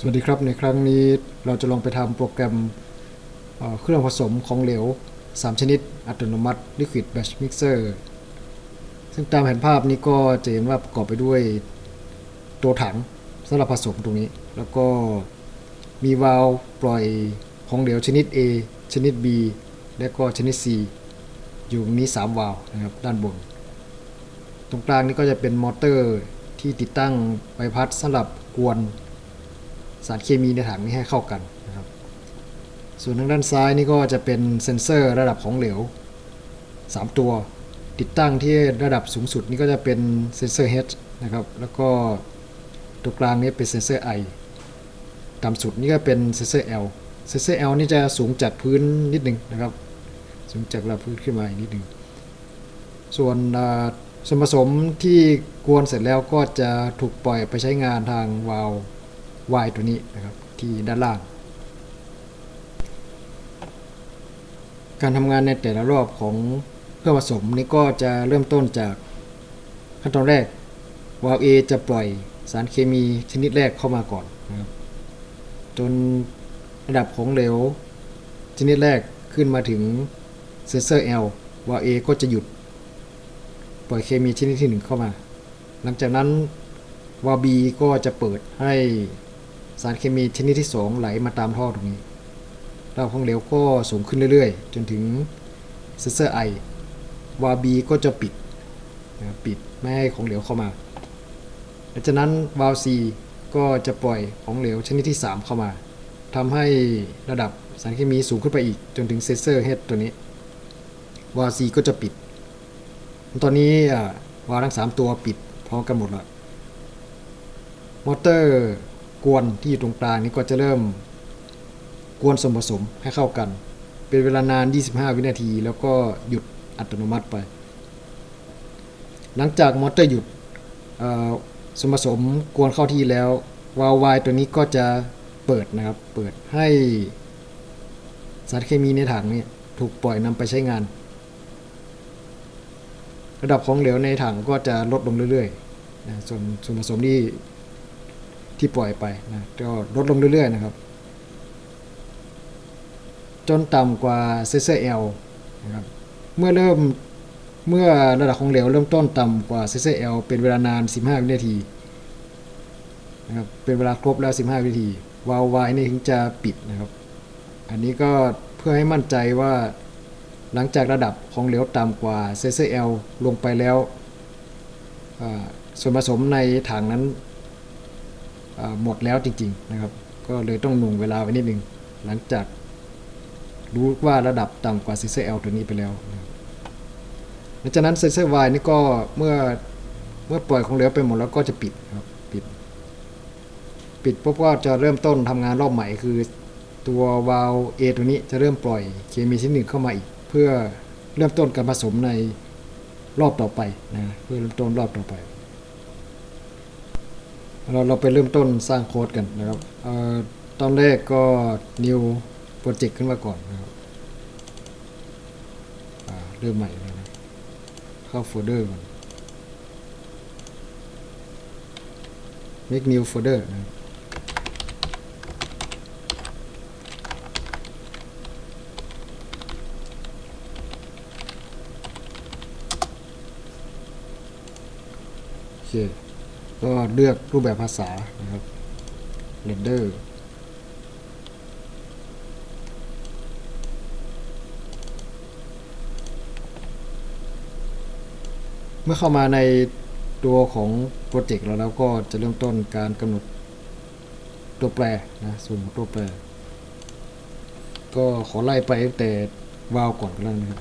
สวัสดีครับในครั้งนี้เราจะลองไปทำโปรแกรมเเครื่องผสมของเหลว 3 ชนิด อัตโนมัติ Liquid Batch Mixer ซึ่งตามแผนภาพนี้ก็จะเห็นว่าประกอบไปด้วยตัวถังสำหรับผสมตรงนี้ แล้วก็มีวาล์วปล่อยของเหลวชนิด A ชนิด B และก็ชนิด C อยู่ตรงนี้ 3 วาล์วนะครับด้านบน ตรงกลางนี่ก็จะเป็นมอเตอร์ที่ติดตั้งใบพัดสำหรับกวน สารเคมีในถังนี้ให้เข้ากันนะครับ ส่วนทางด้านซ้ายนี่ก็จะเป็นเซ็นเซอร์ระดับของเหลว 3 ตัว ติดตั้งที่ระดับสูงสุดนี่ก็จะเป็นเซ็นเซอร์ H นะครับ แล้วก็ตัวกลางนี้เป็นเซ็นเซอร์ I ต่ำสุดนี่ก็เป็นเซ็นเซอร์ L เซ็นเซอร์ L นี่จะสูงจากพื้นนิดหนึ่งนะครับ สูงจากระดับพื้นขึ้นมาอีกนิดหนึ่งส่วนส่วนผสมที่กวนเสร็จแล้วก็จะถูกปล่อยไปใช้งานทางวาล์ว Y ตัวนี้นะครับที่ด้านล่าง การทำงานในแต่ละรอบของเครื่องผสมนี้ก็จะเริ่มต้นจากขั้นตอนแรกวาล์ว A จะปล่อยสารเคมีชนิดแรกเข้ามาก่อนนะครับจนระดับของเหลวชนิดแรกขึ้นมาถึงเซนเซอร์ L วาล์ว A ก็จะหยุด ปล่อยเคมีชนิดที่หนึ่งเข้ามา หลังจากนั้นวาล์ว B ก็จะเปิดให้ สารเคมีชนิดที่ 2 ไหลมาตามท่อตรงนี้ระดับของเหลวก็สูงขึ้นเรื่อยๆ จนถึงเซนเซอร์ I วาล์ว B ก็จะปิดนะปิดไม่ให้ของเหลวเข้ามาหลังจากนั้นวาล์ว C ก็จะปล่อยของเหลวชนิดที่ 3 เข้ามาทำให้ระดับสารเคมีสูงขึ้นไปอีก จนถึงเซนเซอร์ H ตัวนี้วาล์ว C ก็จะปิด ตอนนี้วาล์วทั้ง 3 ตัวปิดพร้อมกันหมดแล้วมอเตอร์ กวนที่อยู่ตรงกลางนี้ก็จะเริ่มกวนส่วนผสมให้เข้ากัน เป็นเวลานาน 25 วินาที แล้วก็หยุดอัตโนมัติไป หลังจากมอเตอร์หยุดส่วนผสมกวนเข้าที่แล้ววาล์ววายตัวนี้ก็จะเปิดนะครับ เปิดให้สารเคมีในถังนี้ถูกปล่อยนำไปใช้งาน ระดับของเหลวในถังก็จะลดลงเรื่อยๆ ส่วนส่วนผสมที่ ที่ปล่อยไปนะก็ลดลงเรื่อยๆนะครับ จนต่ำกว่าเซซเซลนะครับเมื่อเริ่มเมื่อระดับของเหลวเริ่มต้นต่ำกว่าเซซเซลเป็นเวลานาน 15 วินาทีนะครับเป็นเวลาครบแล้ว 15 วินาทีวาล์ววายนี่ถึงจะปิดนะครับ อันนี้ก็เพื่อให้มั่นใจว่าหลังจากระดับของเหลวต่ำกว่าเซซเซลลงไปแล้วส่วนผสมในถังนั้น หมดแล้วจริงๆนะครับ ก็เลยต้องหน่วงเวลาไว้นิดนึง หลังจากรู้ว่าระดับต่ำกว่าเซนเซอร์ L ตัวนี้ไปแล้วหลังจากนั้นเซนเซอร์ Y นี่ก็เมื่อเมื่อปล่อยของเหลวไปหมดแล้วก็จะปิดครับปิด ปิดปุ๊บก็จะเริ่มต้นทำงานรอบใหม่คือตัววาล์ว A ตัวนี้จะเริ่มปล่อยเคมีชนิดหนึ่งเข้ามาอีก เพื่อเริ่มต้นการผสมในรอบต่อไปนะเพื่อเริ่มต้นรอบต่อไป เราเราไปเริ่มต้นสร้างโค้ดกันนะครับออตอนแรกก็ new project ขึ้นมาก่อนนะครับเริ่มใหม่เลยนะเข้าโฟลเดอร์ก่อน make new folder นะครับโอเค ก็เลือกรูปแบบภาษานะครับ render เมื่อเข้ามาในตัวของโปรเจกต์เราแล้วก็จะเริ่มต้นการกำหนดตัวแปรนะส่วนของตัวแปร ก็ขอไล่ไปตั้งแต่วาล์วก่อนก็แล้วกันนะครับ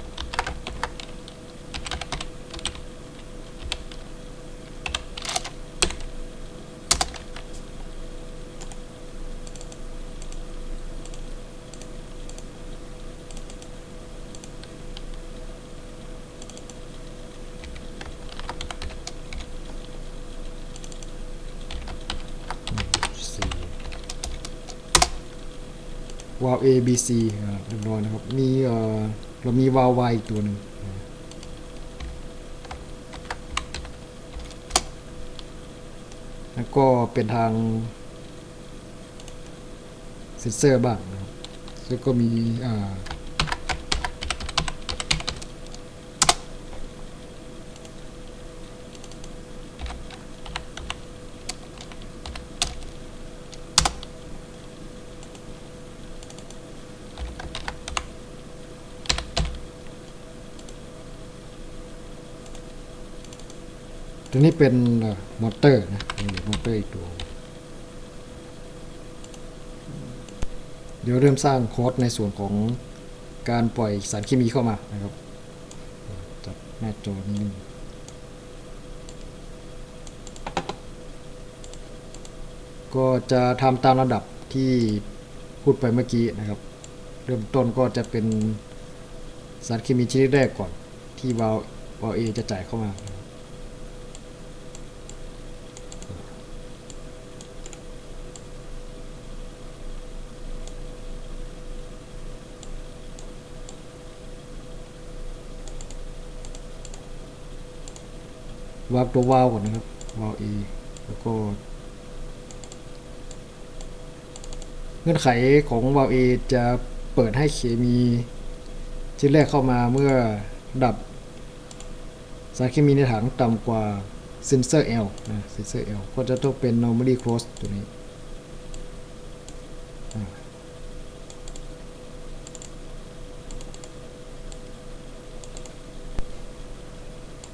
สี่ วาล์ว A B C เรียบร้อยนะครับ มีเออเรามีวาล์ว Y อีกตัวหนึ่งแล้วก็เป็นทางเซนเซอร์บ้างนะครับแล้วก็มีอ่า ตัวนี้เป็นมอเตอร์นะมอเตอร์อีกตัว เดี๋ยวเริ่มสร้างโค้ดในส่วนของการปล่อยสารเคมีเข้ามานะครับจับหน้าจอนี้ก็จะทำตามระดับที่พูดไปเมื่อกี้นะครับ เริ่มต้นก็จะเป็นสารเคมีชนิดแรกก่อนที่วาลวาล์วเอจะจ่ายเข้ามานะครับ วาล์วตัววาล์วก่อนนะครับวาล์ว E แล้วก็เงื่อนไขของวาล์ว A จะเปิดให้เคมีชิ้นแรกเข้ามาเมื่อดับสารเคมีในถังต่ำกว่าเซนเซอร์ L นะเซนเซอร์ L ก็จะต้องเป็น normally closed ตัวนี้อ่า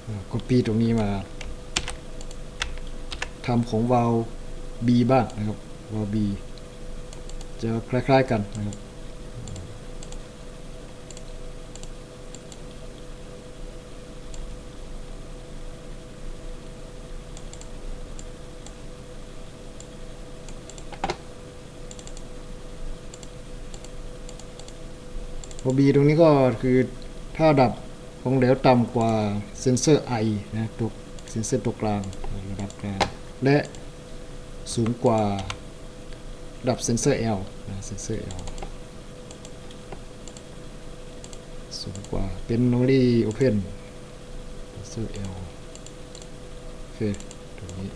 อ่า copy ตรงนี้มาทำของวาล์ว B บ้างนะครับวาล์ว B จะคล้าย ๆ กันนะครับพอ B ตรงนี้ก็คือถ้าดับ ของเหลวต่ำกว่าเซนเซอร์ I นะตัวเซนเซอร์ตัวกลางระดับกลางและสูงกว่าระดับเซนเซอร์ L นะเซนเซอร์ L สูงกว่าเป็น normally open เซนเซอร์ L โอเคตรงนี้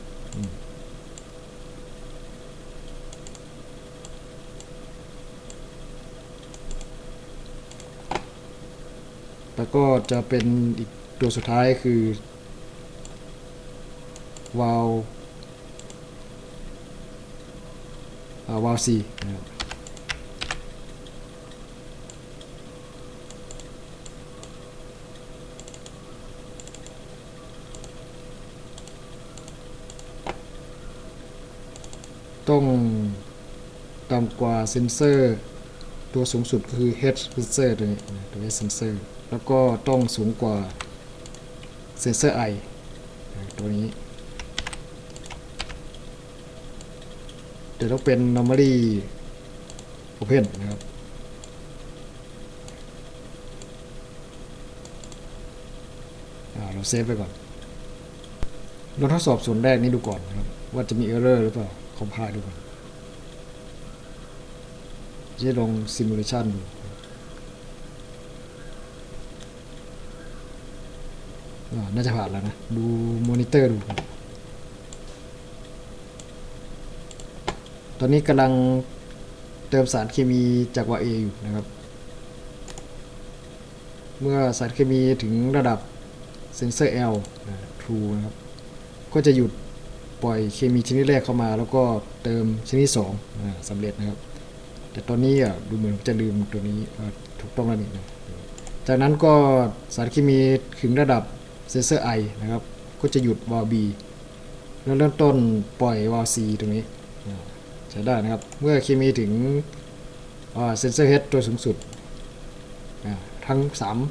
แล้วก็จะเป็นอีกตัวสุดท้ายคือวาลอ่าวาลซีนะครับต้องต่ำกว่าเซนเซอร์ ตัวสูงสุดก็คือ H sensor ตัวนี้ตัว H sensor แล้วก็ต้องสูงกว่าเซนเซอร์ I ตัวนี้เดี๋ยวต้องเป็น normally open นะครับเราเซฟไปก่อน เราทดสอบส่วนแรกนี้ดูก่อนนะครับ ว่าจะมี error หรือเปล่า compile ดูก่อน จะลอง simulation ดูอ่าน่าจะผ่านแล้วนะ ดูมอนิเตอร์ดู ตอนนี้กำลังเติมสารเคมีจากวาเออยู่นะครับ เมื่อสารเคมีถึงระดับเซนเซอร์ L นะ True นะครับ ก็จะหยุดปล่อยเคมีชนิดแรกเข้ามา แล้วก็เติมชนิดสองสำเร็จนะครับ แต่ตอนนี้ดูเหมือนจะลืมตัวนี้ถูกต้องแล้วนี่นะจากนั้นก็สารเคมีถึงระดับเซนเซอร์ I นะครับ ก็จะหยุดวาล์ว B แล้วเริ่มต้นปล่อยวาล์ว C ตรงนี้ใช้ได้นะครับ เมื่อเคมีถึงเซนเซอร์ H ตัวสูงสุด ทั้ง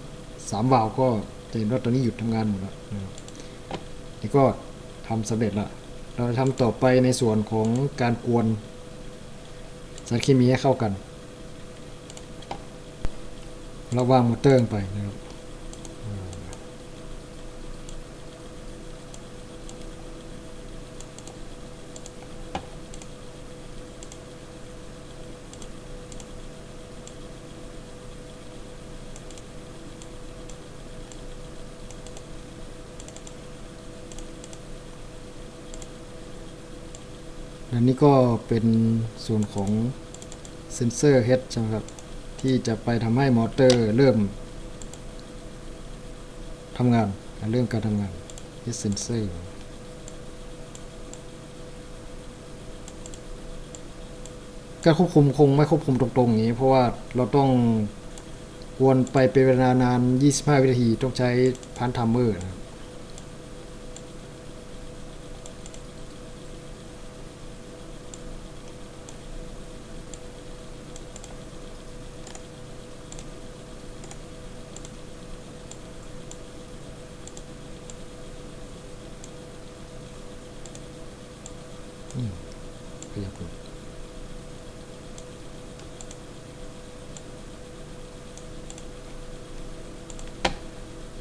3 3วาล์วก็จะเห็นว่าตัวนี้หยุดทำงานหมดแล้วนี่ก็ทำสำเร็จละเราจะทำต่อไปในส่วนของการกวน สารเคมีให้เข้ากัน แล้วางมอเตอร์ลงไปนะครับอ่าและ นี่ก็เป็นส่วนของเซนเซอร์เฮดใช่ไหมครับ ที่จะไปทำให้มอเตอร์เริ่มทำงาน เริ่มการทำงาน head sensor การควบคุมคงไม่ควบคุมตรงๆอย่างนี้ เพราะว่าเราต้องวนไปเป็นเวลานาน 25 วินาที ต้องใช้พันทัมเมอร์นะ ขยับดู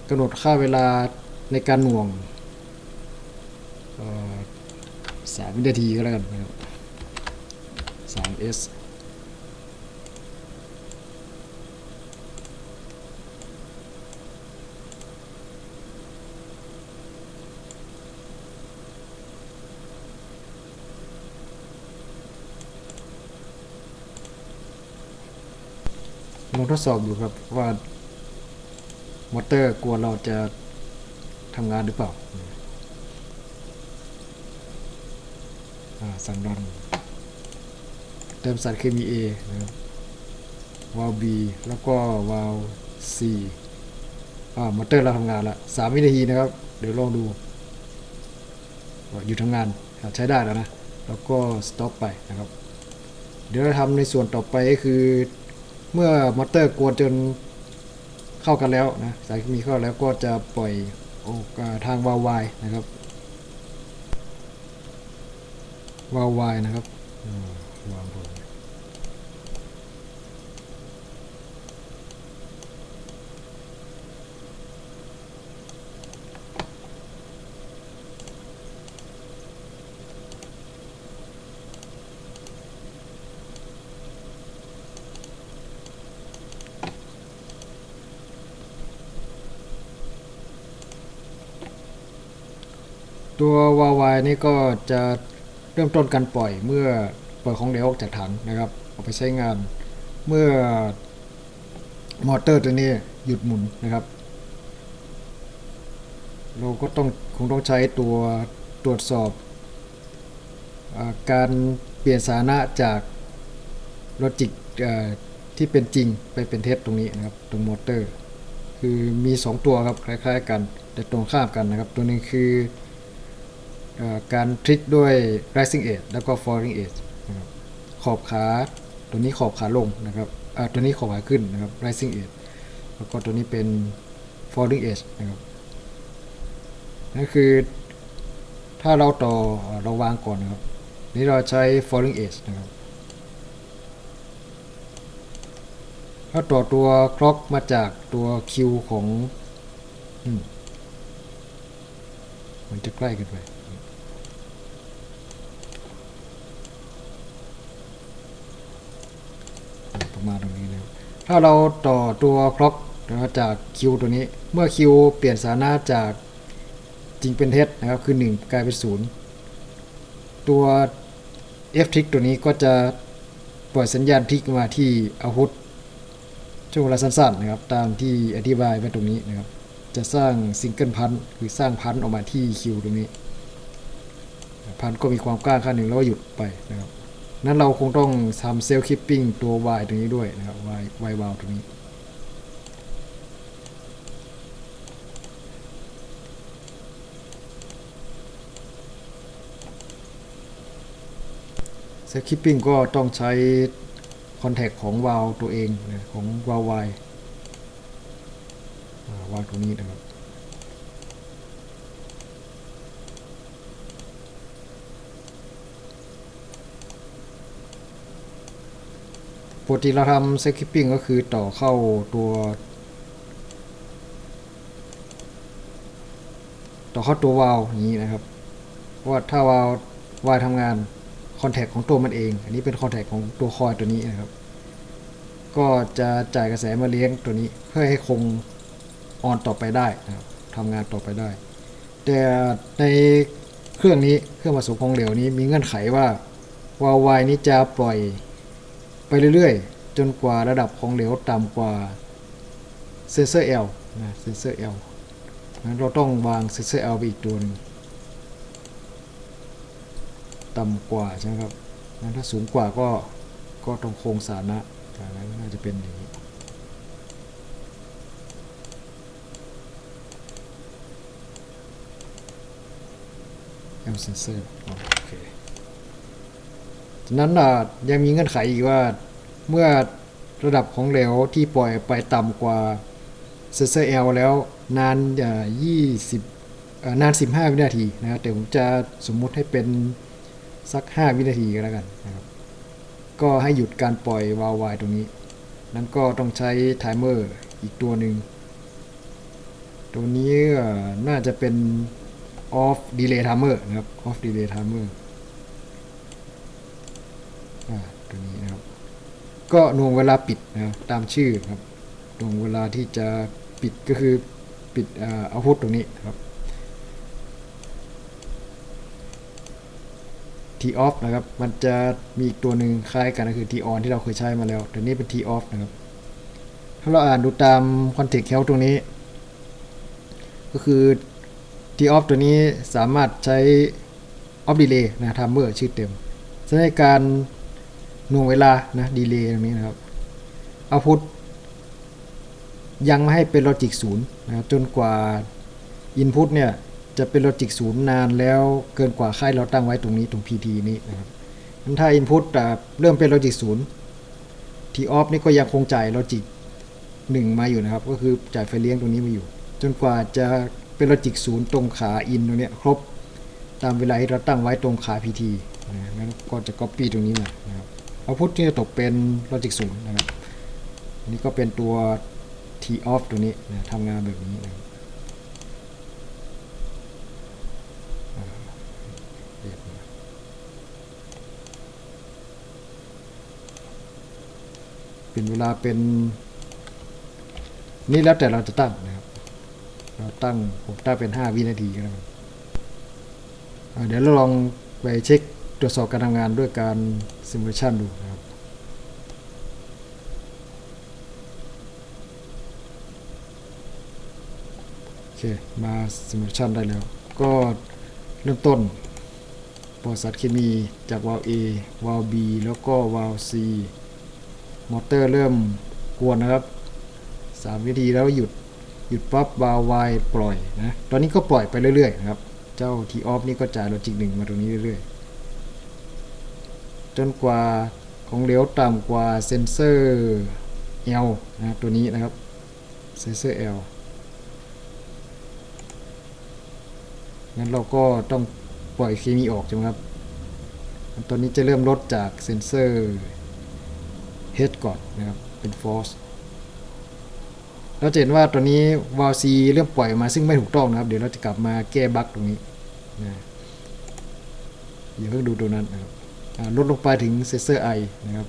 กำหนดค่าเวลาในการหน่วงสามวินาทีก็แล้วกันนะครับ 3S ลองทดสอบดูครับว่ามอเตอร์กลัวเราจะทำงานหรือเปล่าอ่าสั่งรันเติมสารเคมี A นะครับวาล์ว B แล้วก็วาล์ว C อ่ามอเตอร์เราทำงานละสามวินาทีนะครับ เดี๋ยวลองดูหยุดทำงานใช้ได้แล้วนะ แล้วก็สต็อปไปนะครับ เดี๋ยวเราทำในส่วนต่อไปก็คือ เมื่อมอเตอร์กวนจนเข้ากันแล้วนะสายเคมีเข้าแล้วก็จะปล่อยโอกทางวาววายนะครับวาววายนะครับวางบน ตัววาวายนี่ก็จะเริ่มต้นการปล่อยเมื่อปล่อยของเหลวออกจากถังนะครับเอาไปใช้งานเมื่อมอเตอร์ตัวนี้หยุดหมุนนะครับ เราก็ต้องคงต้องใช้ตัวตรวจสอบอการเปลี่ยนสถานะจากลจิกที่เป็นจริงไปเป็นเท็จตรงนี้นะครับ ตรงมอเตอร์ คือมี 2 ตัวครับคล้าย ๆ กัน แต่ตรงข้ามกันนะครับ ตัวนึงคือ การทริกด้วย rising edge แล้วก็ falling edge ขอบขาตัวนี้ขอบขาลงนะครับตัวนี้ขอบขาขึ้นนะครับ rising edge แล้วก็ตัวนี้เป็น falling edge นะครับนั่นคือถ้าเราต่อเราวางก่อนนะครับ นี่เราใช้ falling edge นะครับถ้าต่อตัวคล็อกมาจากตัวคิวของอมมันจะใกล้กันไป ประ มาตรงนี้นะถ้าเราต่อตัวคล็อกนะจากคิวตัวนี้ เมื่อคิวเปลี่ยนสถานะจากจริงเป็นเท็จนะครับคือ 1 กลายเป็น 0 ตัว F tick ตัวนี้ก็จะปล่อยสัญญาณทิกมาที่อาวุธช่วงเวลาสั้นๆนะครับตามที่อธิบายไว้ตรงนี้นะครับ จะสร้างซิงเกิลพันคือสร้างพันออกมาที่คิวตรงนี้พันก็มีความกล้าขั้นหนึ่งแล้วก็หยุดไปนะครับ นั้นเราคงต้องทำเซลล์คิปปิ้งตัว Y ตรงนี้ด้วยนะครับ Y Y วาลตรงนี้ เซลล์คิปปิ้งก็ต้องใช้คอนแทคของวาลตัวเองนะของวาล Y อ่าวางตรงนี้นะครับ ปกติเราทำ s e c u p i n g ก็คือต่อเข้าตัว ต่อเข้าตัววาล์วอย่างนี้นะครับ เพราะว่าถ้าวาล์ววายทำงานคอนแทคของตัวมันเอง อันนี้เป็นคอนแทคของตัวคอยตัวนี้นะครับ ก็จะจ่ายกระแสมาเลี้ยงตัวนี้เพื่อให้คงออนต่อไปได้นะครับทำงานต่อไปได้ แต่ในเครื่องนี้เครื่องผสมของเหลวนี้มีเงื่อนไขว่าวาล์ววายนี้จะปล่อย ไปเรื่อยๆ จนกว่าระดับของเหลวต่ำกว่าเซนเซอร์ L นะเซนเซอร์ L งั้นเราต้องวางเซนเซอร์ L ไปอีกตัวนึงต่ำกว่าใช่ไหมครับงั้นถ้าสูงกว่าก็ก็ต้องโครงสานะจากนั้นน่าจะเป็นอย่างนี้ L sensor โอเค นั้นอะยังมีเงื่อนไขอีกว่าเมื่อระดับของเหลวที่ปล่อยไปต่ำกว่าเซนเซอร์ L แล้วนานอ่า20นาน 15 วินาทีนะครับแต่ผมจะสมมุติให้เป็นสัก 5 วินาทีก็แล้วกันนะครับ ก็ให้หยุดการปล่อยวาววายตรงนี้ นั้นก็ต้องใช้ไทม์เมอร์อีกตัวหนึ่ง ตัวนี้น่าจะเป็น off delay timer นะครับ off delay timer อ่า ตัวนี้นะครับ ก็หน่วงเวลาปิดนะตามชื่อครับหน่วงเวลาที่จะปิดก็คือปิดอาเอาพุทตรงนี้ครับ T off นะครับ มันจะมีอีกตัวหนึ่งคล้ายกันก็คือ T on ที่เราเคยใช้มาแล้วแต่นี่เป็น T off นะครับ ถ้าเราอ่านดูตาม context health ตรงนี้ ก็คือ T off ตัวนี้สามารถใช้ off delay นะ timer ชื่อเต็มใช้ในการ หน่วงเวลานะ delay ตรงนี้นะครับ output ยังไม่ให้เป็น logic 0นะครับจนกว่า input เนี่ยจะเป็น logic 0นย์นานแล้วเกินกว่าค่ายเราตั้งไว้ตรงนี้ตรง PT นี้นะครับงั้นถ้า input อะเริ่มเป็น logic 0 T off นี่ก็ยังคงจ่าย logic 1มาอยู่นะครับ ก็คือจ่ายไฟเลี้ยงตรงนี้มาอยู่ จนกว่าจะเป็น logic 0ตรงขา in ตรงนี้ครบ ตามเวลาที่เราตั้งไว้ตรงขา PT นะงั้นก็จะ copy ตรงนี้มานะครับ output ที่จะตกเป็น logic 0นะครับอันนี้ก็เป็นตัว T off ตัวนี้นะทำงานแบบนี้นะเป็นเวลาเป็นนี่แล้วแต่เราจะตั้งนะครับ เราตั้งผมตั้งเป็น 5 วินาทีก็แล้วกันเดี๋ยวเราลองไปเช็ค ตรวจสอบการทำงานด้วยการ simulation ดูนะครับโอเคมา simulation ได้แล้ว ก็เริ่มต้นปอสัตเคมีจากวาล์ว A วาล์ว B แล้วก็วาล์ว C มอเตอร์เริ่มกวนนะครับ 3 วิธีแล้วหยุดหยุดปั๊บวาล์ว Y ปล่อยนะ ตอนนี้ก็ปล่อยไปเรื่อยๆนะครับ เจ้า T off นี่ก็จ่ายโลจิกหนึ่งมาตรงนี้เรื่อยๆ จนกว่าของเหลวต่ำกว่าเซนเซอร์ L นะตัวนี้นะครับเซนเซอร์ L งั้นเราก็ต้องปล่อยเคมีออกใช่ไหมครับตอนนี้จะเริ่มลดจากเซนเซอร์ H ก่อนนะครับ เป็น force เราจะเห็นว่าตอนนี้วาลซีเริ่มปล่อยมาซึ่งไม่ถูกต้องนะครับ เดี๋ยวเราจะกลับมาแก้บั๊กตรงนี้นะอย่าเพิ่งดูตัวนั้นนะครับ ลดลงไปถึงเซนเซอร์ I นะครับ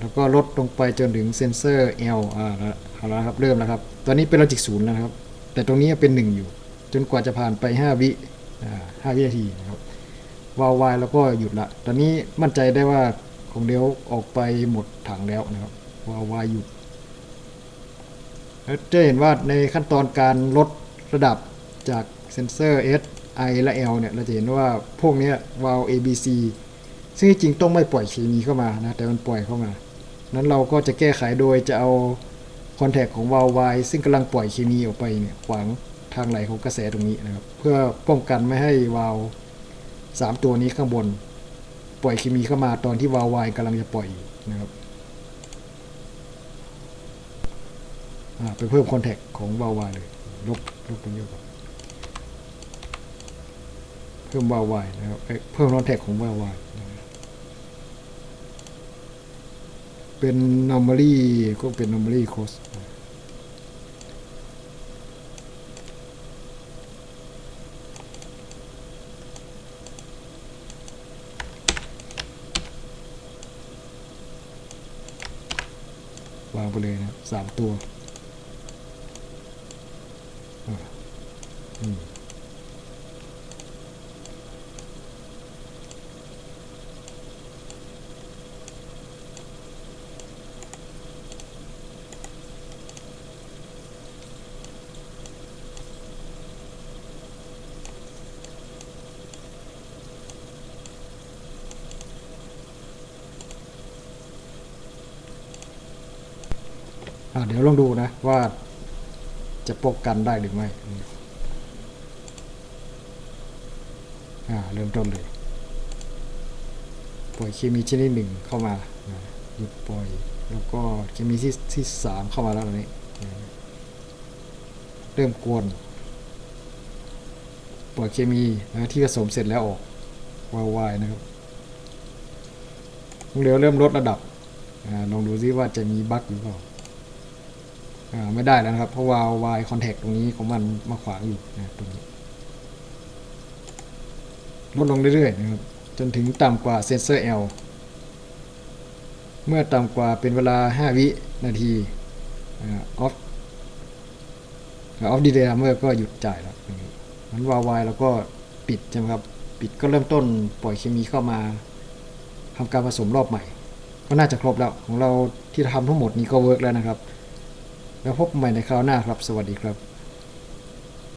แล้วก็ลดลงไปจนถึงเซนเซอร์ L อ่าแล้วเอาละครับเริ่มแล้วครับ ตอนนี้เป็นลอจิกศูนย์นะครับ แต่ตรงนี้เป็น 1 อยู่ จนกว่าจะผ่านไป 5 วิอ่าวินาทีนะครับวาววายแล้วก็หยุดละ ตอนนี้มั่นใจได้ว่าของเดียวออกไปหมดถังแล้วนะครับวาววายหยุดจะเห็นว่าในขั้นตอนการลดระดับจากเซนเซอร์ S I และ L เนี่ยเราจะเห็นว่าพวกนี้วาล์ว ABC ซึ่งจริงๆต้องไม่ปล่อยเคมีเข้ามานะแต่มันปล่อยเข้ามา นั้นเราก็จะแก้ไขโดยจะเอาคอนแทคของวาล์ววายซึ่งกำลังปล่อยเคมีออกไปเนี่ยขวางทางไหลของกระแสตรงนี้นะครับเพื่อป้องกันไม่ให้วาล์วสามตัวนี้ข้างบน ปล่อยเคมีเข้ามาตอนที่วาล์ววายกำลังจะปล่อยนะครับไปเพิ่มคอนแทคของวาล์ววายเลยลบลบตรงนี้ก่อน พิ่มวาวายนะครับเพิ่มคอนแทคของวาวายนะเป็น normally ก็เป็น normally close วางไปเลยนะสามตัวอ่าอืม อ่า เดี๋ยวลองดูนะว่าจะป้องกันได้หรือไม่เริ่มต้นเลยปล่อยเคมีชนิดหนึ่งเข้ามาหยุดปล่อยแล้วก็เคมีที่ที่สามเข้ามาแล้วตอนนี้เริ่มกวนปล่อยเคมีนะที่ผสมเสร็จแล้วออกวาวายนะครับเดี๋ยวเริ่มลดระดับอลองดูซิว่าจะมีบั๊กหรือเปล่า ไม่ได้แล้วนะครับ เพราะวาวายคอนแทคตรงนี้ของมันมาขวางอยู่นะตรงนี้ลดลงเรื่อยๆนะครับ จนถึงต่ำกว่าเซนเซอร์ L เมื่อต่ำกว่าเป็นเวลา 5 วินาทีออฟออฟดีเดย์เมอร์ก็หยุดจ่ายแล้วมันวาวายแล้วก็ปิดใช่ไหมครับ ปิดก็เริ่มต้นปล่อยเคมีเข้ามาทำการผสมรอบใหม่ ก็น่าจะครบแล้วของเราที่ทำทั้งหมดนี้ก็เวิร์กแล้วนะครับ แล้วพบกันใหม่ในคราวหน้าครับ สวัสดีครับ